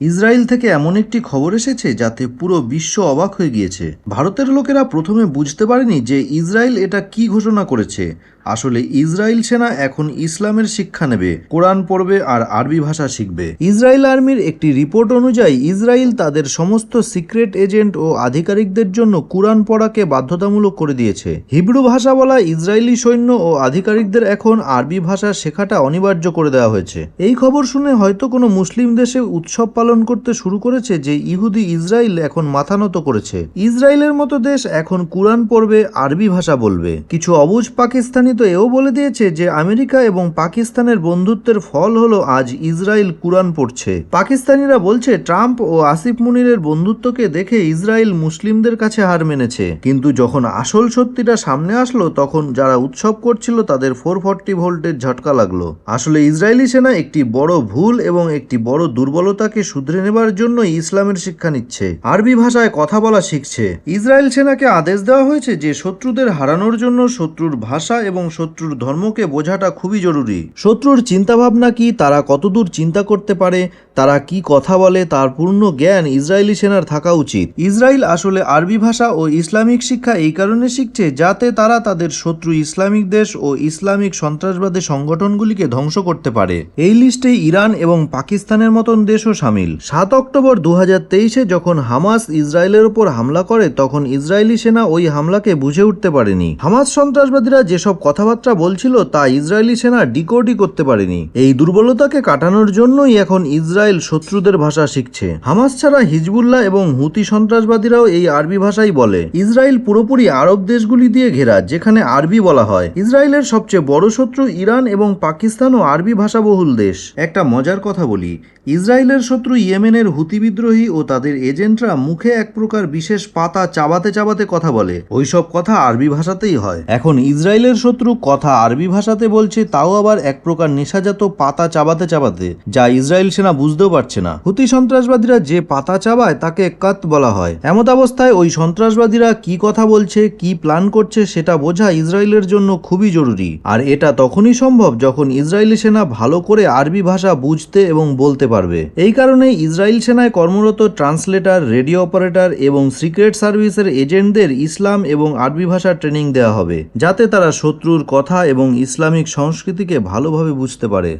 Israel থেকে এমন একটি খবর এসেছে যাতে পুরো বিশ্ব অবাক হয়ে গিয়েছে। ভারতের লোকেরা প্রথমে বুঝতে পারেনি যে ইসরায়েল এটা কি ঘোষণা করেছে। আসলে ইসরায়েল সেনা এখন ইসলামের শিক্ষা নেবে, কোরআন পড়বে আর আরবি ভাষা শিখবে। ইসরায়েল আর্মির একটি রিপোর্ট অনুযায়ী, ইসরায়েল তাদের সমস্ত সিক্রেট এজেন্ট ও আধিকারিকদের জন্য কোরআন পড়াকে বাধ্যতামূলক করে দিয়েছে। হিব্রু ভাষা বলা ইসরায়েলি সৈন্য ও আধিকারিকদের এখন আরবি ভাষা শেখাটা অনিবার্য করে দেওয়া হয়েছে। এই খবর শুনে হয়তো কোনো মুসলিম দেশে উৎসব পালন করতে শুরু করেছে যে ইহুদি ইসরায়েল এখন মাথা নত করেছে। ইসরায়েলের মতো দেশ এখন কোরআন পড়বে, আরবি ভাষা বলবে। কিছু অবুজ পাকিস্তানি তো এও বলে দিয়েছে যে আমেরিকা এবং পাকিস্তানের বন্ধুত্বের ফল হলো আজ ইসরায়েল কুরআন পড়ছে। পাকিস্তানিরা বলছে, ট্রাম্প ও আসিফ মুনিরের বন্ধুত্বকে দেখে ইসরায়েল মুসলিমদের কাছে হার মেনেছে। কিন্তু যখন আসল সত্যিটা সামনে আসলো, তখন যারা উৎসব করছিল তাদের ফোর ফর্টি ভোল্টের ঝটকা লাগল। আসলে ইসরায়েলি সেনা একটি বড় ভুল এবং একটি বড় দুর্বলতাকে শুধরে নেবার জন্য ইসলামের শিক্ষা নিচ্ছে। আরবি ভাষায় কথা বলা শিখছে। ইসরায়েল সেনাকে আদেশ দেওয়া হয়েছে যে শত্রুদের হারানোর জন্য শত্রুর ভাষা এবং শত্রুর ধর্মকে বোঝাটা খুবই জরুরি। শত্রুর চিন্তাভাবনা কি, তারা কতদূর চিন্তা করতে পারে, তারা কি কথা বলে, তার পূর্ণ জ্ঞান ইসরায়েলি সেনার থাকা উচিত। ইসরায়েল আসলে আরবি ভাষা ও ইসলামিক শিক্ষা এই কারণে শিখছে যাতে তারা তাদের শত্রু ইসলামিক দেশ ও ইসলামিক সন্ত্রাসবাদী সংগঠনগুলিকে ধ্বংস করতে পারে। এই লিস্টে ইরান এবং পাকিস্তানের মতন দেশও সামিল। সাত অক্টোবর দু তেইশে যখন হামাস ইসরায়েলের উপর হামলা করে, তখন ইসরায়েলি সেনা ওই হামলাকে বুঝে উঠতে পারেনি। হামাস সন্ত্রাসবাদীরা যেসব কথাবার্তা বলছিল, তা ইসরায়েলি সেনা ডিকোডই করতে পারেনি। এই দুর্বলতাকে কাটানোর জন্যই এখন ইসরায়েল শত্রুদের ভাষা শিখছে। হামাস ছাড়া হিজবুল্লাহ এবং হুতি সন্ত্রাসবাদীরাও এই আরবি ভাষাই বলে। ইসরায়েল পুরোপুরি আরব দেশগুলি দিয়ে ঘেরা, যেখানে আরবি বলা হয়। ইসরায়েলের সবচেয়ে বড় শত্রু ইরান এবং পাকিস্তানও আরবি ভাষাবহুল দেশ। একটা মজার কথা বলি ইসরায়েলের শত্রু ইয়েমেনের হুতি বিদ্রোহী ও তাদের এজেন্টরা মুখে এক প্রকার বিশেষ পাতা চাবাতে চাবাতে কথা বলে। ওইসব কথা আরবি ভাষাতেই হয়। এখন ইসরায়েলের শত্রু কথা আরবি ভাষাতে বলছে, তাও আবার এক প্রকার নেশাজাত পাতা চাবাতে চাবাতে, যা ইসরায়েল সেনা বুঝতেও পারছে না। হুতি সন্ত্রাসবাদীরা যে পাতা চাবায়, তাকে কাত বলা হয়। এমত অবস্থায় ওই সন্ত্রাসবাদীরা কি কথা বলছে, কি প্ল্যান করছে, সেটা বোঝা ইসরায়েলের জন্য খুবই জরুরি। আর এটা তখনই সম্ভব যখন ইসরায়েলি সেনা ভালো করে আরবি ভাষা বুঝতে এবং বলতে পারবে। এই কারণে ইসরায়েল সেনায় কর্মরত ট্রান্সলেটার, রেডিও অপারেটর এবং সিক্রেট সার্ভিসের এজেন্টদের ইসলাম এবং আরবি ভাষার ট্রেনিং দেওয়া হবে, যাতে তারা শত্রুর কথা এবং ইসলামিক সংস্কৃতিকে ভালোভাবে বুঝতে পারে।